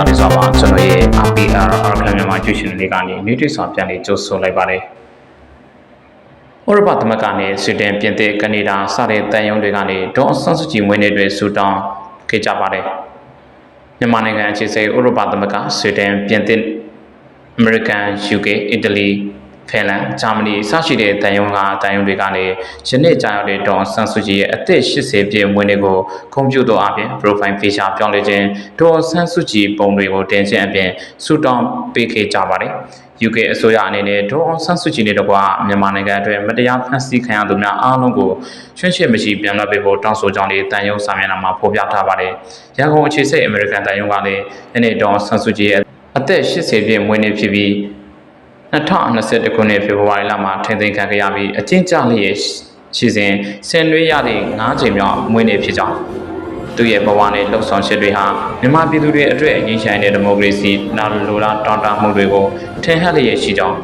တာလေးဆိုပါကျွန်တော်ရဲ့ RPR အာခလမြန်မာကျူရှင်လေးကနေနေတိဆောင်ပြန်လေးကြိုးဆိုလိုက်ပါတယ်။ဥရောပသမဂ္ဂနဲ့ဆွီဒင်ပြင်သစ်ကနေဒါစတဲ့တန်ယုံတွေကနေဒေါ်အဆန်းစုကြည်မွေးနေ့တွေဆူတောင်းခဲ့ကြပါတယ်။မြန်မာနိုင်ငံအခြေစိုက်ဥရောပသမဂ္ဂဆွီဒင်ပြင်သစ်အမေရိကန် UK အီတလီ ဖင်လန်ဂျာမနီစရှိတဲ့တန်ယုံကတန်ယုံတွေကနေယနေ့ကြာရောက်တဲ့ဒေါ်ဆန်ဆူဂျီရဲ့အသက်80ပြည့်မွေးနေ့ကိုကွန်ပျူတာအပြင် profile picture ပြောင်းလဲခြင်းဒေါ်ဆန်ဆူဂျီပုံတွေကိုတင်ခြင်းအပြင်ဆူတောင်းပေးခဲ့ကြပါတယ်။ UK အစိုးရအနေနဲ့ဒေါ်အောင်ဆန်းစုကြည်နဲ့တကွမြန်မာနိုင်ငံအတွင်းမတရားဖမ်းဆီးခံရသူများအားလုံးကိုချွင်းချစ်မရှိပြန်လွှတ်ပေးဖို့တောင်းဆိုကြောင်းလေးတန်ယုံစာမျက်နှာမှာဖော်ပြထားပါတယ်။ရန်ကုန်အခြေစိုက်အမေရိကန်တန်ယုံကလည်းဒီနေ့ဒေါ်အောင်ဆန်းစုကြည်ရဲ့အသက်80ပြည့်မွေးနေ့ဖြစ်ပြီး 2021ခုနှစ်ဖေဖော်ဝါရီလမှာထိန်းသိမ်းခံခဲ့ရပြီးအကျဉ်းကျလျက်ရှိစဉ်ဆင်နွေးရသည့်၅ချိန်မြောက်မွေးနေ့ဖြစ်ကြောင်းသူရဲ့ဘဝနဲ့လှုပ်ဆောင်ချက်တွေဟာမြန်မာပြည်သူတွေအတွက်အငြိမ်းချမ်းတဲ့ဒီမိုကရေစီနောက်လိုလားတောင်းတမှုတွေကိုထင်ဟပ်လျက်ရှိကြောင်း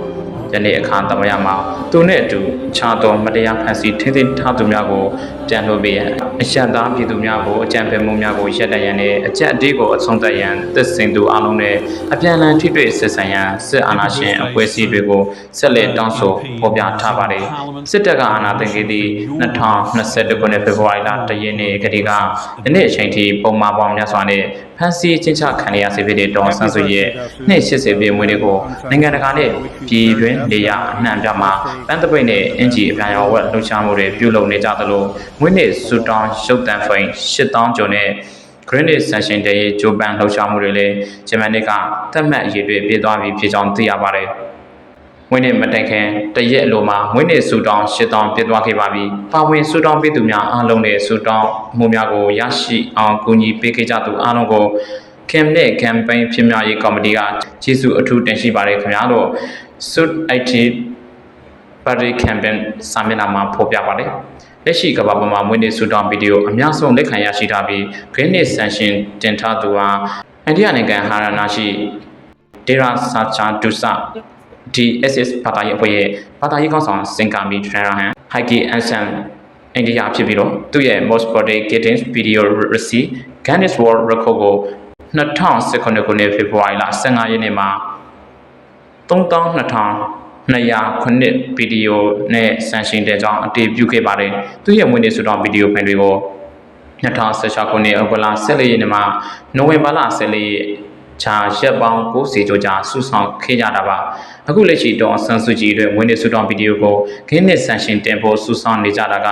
ယနေ့အခါသမယမှာသူနဲ့အတူခြားသောမတရားဖန်ဆီးထိန်းသိမ်းထားသူများကို ပြန်လွှတ်ပေးရန်အရှက်သားပြည်သူများကိုအကြံပေးမှုများကိုရပ်တန့်ရန်နဲ့အကြက်အတေးကိုအဆုံးသတ်ရန်သက်ဆိုင်သူအလုံးနဲ့အပြန်အလှန်ထိတွေ့ဆက်ဆံရန်စစ်အာဏာရှင်အဖွဲ့အစည်းတွေကိုဆက်လက်တောင်းဆိုပေါ်ပြထားပါတယ်စစ်တပ်ကအာဏာသိမ်းခဲ့သည့်2021ခုနှစ်ဖေဖော်ဝါရီလတရက်နေ့ကတည်းကဒီနေ့အချိန်ထိပုံမှန်ပေါင်းများစွာနဲ့ဖန်စီချင်းချခံရစေဖြစ်တဲ့ဒေါ်ဆန်းစုရဲ့နှစ်80ပြည့်မွေးနေ့ကိုနိုင်ငံတကာနဲ့ပြည်တွင်းနေရာအနှံ့ပြမှာပန်းတပိတ်နဲ့အင်ဂျီအပြန်ရောဝက်လှုပ်ရှားမှုတွေပြုလုပ်နေကြသလိုမွေးနေ့ဆူတောင်းရုပ်တံဖိန်8000ကျော်နဲ့ Greenwich Session တရဲ့ဂျိုပန်လှုပ်ရှားမှုတွေလည်းဂျမန်နစ်ကသတ်မှတ်အရေးတွေပြည့်သွားပြီဖြစ်ကြောင်းသိရပါတယ်။မွေးနေ့မတိုင်ခင်တရက်အလိုမှာမွေးနေ့ဆူတောင်း8000ပြည့်သွားခဲ့ပါပြီ။ပါဝင်ဆူတောင်းပေးသူများအားလုံးနဲ့ဆူတောင်းမှုများကိုရရှိအောင်ကူညီပေးခဲ့ကြသူအားလုံးကိုခင်နဲ့ campaign ဖြစ်များရေးကော်မတီကကျေးဇူးအထူးတင်ရှိပါတယ်ခင်ဗျာလို့ Suit IT Party Campaign စာမျက်နှာမှာဖော်ပြပါတယ်။ လက်ရှိကမ္ဘာပေါ်မှာမွေးနေ့ဆူတောင်းဗီဒီယိုအများဆုံးလက်ခံရရှိထားပြီး Greenwich Sanction တင်ထားသူဟာအိန္ဒိယနိုင်ငံဟာရနာရှိ Dera Sacha Dusa DSS ဘာသာရေးအဖွဲ့ရဲ့ဘာသာရေးကောင်းဆောင်စင်ကာမီထရန်ဟန် Haki Ansan အိန္ဒိယဖြစ်ပြီးတော့သူ့ရဲ့ most spotted kittens video receipt Guinness World Record ကို2019ခုနှစ်ဖေဖော်ဝါရီလ15ရက်နေ့မှာ3200 ခုနှစ်ဗီဒီယိုနဲ့ဆန်ရှင်တဲ့ကြောင်းအတည်ပြုခဲ့ပါတယ်။သူ့ရဲ့မွေးနေ့ဆူတောင်းဗီဒီယိုဖိုင်တွေကို2016ခုနှစ်ဩဂုတ်လ14ရက်နေ့မှာနိုဝင်ဘာလ14ရက်ချာရက်ပေါင်း90ကျော်ကြာစုဆောင်ခဲ့ကြတာပါအခုလက်ရှိတော့ဆန်စုကြည်တွေဝင်းနေစုတောင်းဗီဒီယိုကိုခင်းနစ်ဆန်ရှင်တင်ဖို့စုဆောင်နေကြတာက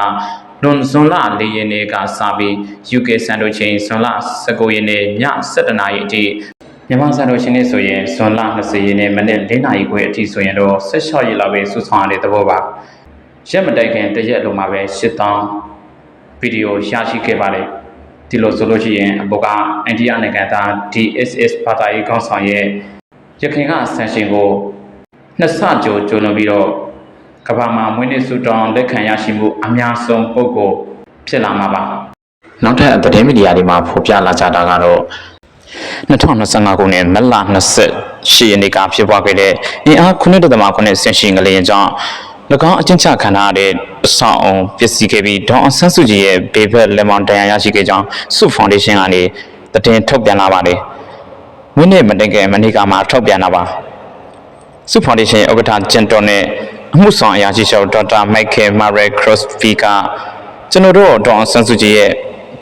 လွန်ဇွန်လ၄ရက်နေ့ကစပြီး UK စံတော်ချိန်ဇွန်လ19ရက်နေ့ည7:00နာရီအထိ မြန်မာစံတော်ချိန်နေ့ဆိုရင်ဇွန်လ20ရက်နေ့မနေ့၄နာရီခွဲအထိဆိုရင်တော့16ရက်လောက်ပဲစုဆောင်ရတဲ့သဘောပါရက်မတိုင်ခင်တရက်လုံးမှာပဲ8000ဗီဒီယိုရရှိခဲ့ပါတယ်ဒီလိုဆိုလို့ရှိရင်အပေါ်ကအိန္ဒိယနိုင်ငံသား DSS ဘာသာရေးခေါင်းဆောင်ရဲ့ရခိုင်ကဆန်ရှင်ကိုနှစ်ဆကြိုကြိုလွန်ပြီးတော့ကမ္ဘာမှာမွေးနေ့ဆုတောင်းလက်ခံရရှိမှုအများဆုံးပုဂ္ဂိုလ်ဖြစ်လာမှာပါနောက်ထပ်သတင်းမီဒီယာတွေမှာဖော်ပြလာကြတာကတော့ 2025ခုနှစ်မတ်လ28ရက်နေ့ကဖြစ်ပွားခဲ့တဲ့အင်အား9.9ဆင်ရှင်ကလေးကြောင့်၎င်းအချင်းချခံထားရတဲ့အဆောင်အုံပစ္စည်းခဲ့ပြီးဒေါအောင်ဆန်းစုကြည်ရဲ့ဘေဘက်လက်မောင်တန်ရာရရှိခဲ့ကြောင်းစုဖောင်ဒေးရှင်းကနေတင်ထုတ်ပြန်လာပါတယ်။မိနစ်မတင်ခင်မနေ့ကမှထုတ်ပြန်တာပါ။စုဖောင်ဒေးရှင်းဥက္ကဋ္ဌဂျန်တော်နဲ့အမှုဆောင်အရာရှိချုပ်ဒေါက်တာမိုက်ကယ်မာရဲခရော့စဖီကကျွန်တော်တို့ဒေါအောင်ဆန်းစုကြည်ရဲ့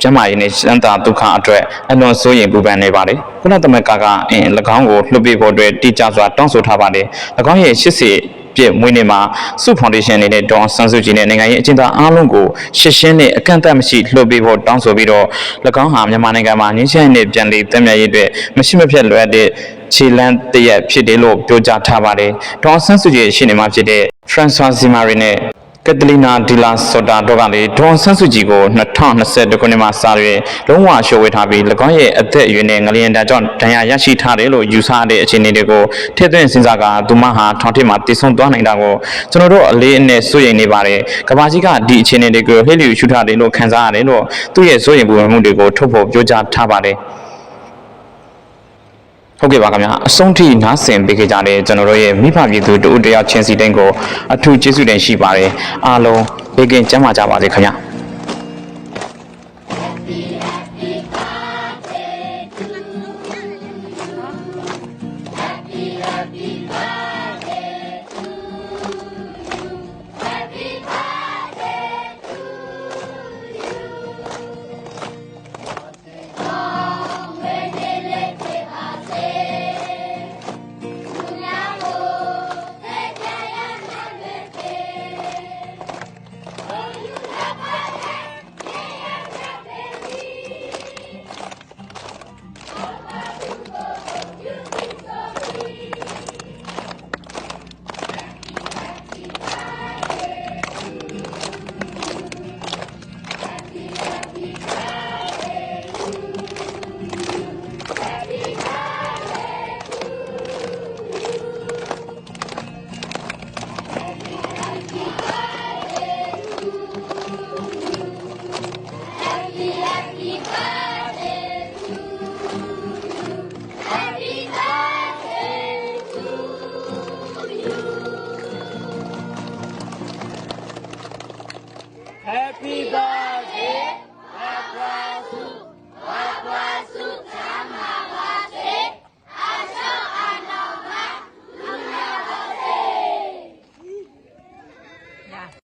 ကျမရင်းနဲ့စံတာဒုက္ခအတွက်အလွန်စိုးရိမ်ပူပန်နေပါတယ်။ခုနသမက်ကကအင်း၎င်းကိုလှုပ်ပေးဖို့အတွက်တိကျစွာတောင်းဆိုထားပါတယ်။၎င်းရဲ့80ပြည့်မွေးနေ့မှာစုဖောင်ဒေးရှင်းအနေနဲ့ဒေါအောင်ဆန်းစုကြည်နဲ့နိုင်ငံရေးအကျဉ်းသားအားလုံးကိုရှစ်ရှင်းနဲ့အကန့်အသတ်မရှိလှုပ်ပေးဖို့တောင်းဆိုပြီးတော့၎င်းဟာမြန်မာနိုင်ငံမှာငင်းချမ်းနဲ့ပြန်လည်တည်မြဲရေးအတွက်မရှိမဖြစ်လွယ်တဲ့ခြေလန်းတရက်ဖြစ်တယ်လို့ပြောကြားထားပါတယ်။ဒေါအောင်ဆန်းစုကြည်ရဲ့ရှင်းနေမှာဖြစ်တဲ့ François Zimari နဲ့ ကက်တလီနာဒီလာဆိုတာတို့ကလည်းဒေါန်ဆန်းစုကြည်ကို2020ခုနှစ်မှာစရွေးလုံးဝရှိုးဝေထားပြီး၎င်းရဲ့အသက်အရွယ်နဲ့ငလျင်တန်းကြောင့်ဒဏ်ရာရရှိထားတယ်လို့ယူဆတဲ့အခြေအနေတွေကိုထည့်သွင်းစဉ်းစားကသူမဟာထောင်ထိပ်မှာတည်ဆုံသွားနိုင်တာကိုကျွန်တော်တို့အလေးအနက်စိုးရိမ်နေပါတယ်။ကဘာကြီးကဒီအခြေအနေတွေကိုလှည့်လည်ရှုထားတယ်လို့ခန်းစားရတယ်လို့သူ့ရဲ့စိုးရိမ်ပူပန်မှုတွေကိုထုတ်ဖော်ပြောကြားထားပါတယ်။ ဟုတ်ကဲ့ပါခင်ဗျာအဆုံးထိနားဆင်ပေးခဲ့ကြတဲ့ကျွန်တော်တို့ရဲ့မိဘပြည်သူတို့တရားချင်းစီတိုင်းကိုအထူးကျေးဇူးတင်ရှိပါတယ်အားလုံးဘေးကင်းကျန်းမာကြပါစေခင်ဗျာ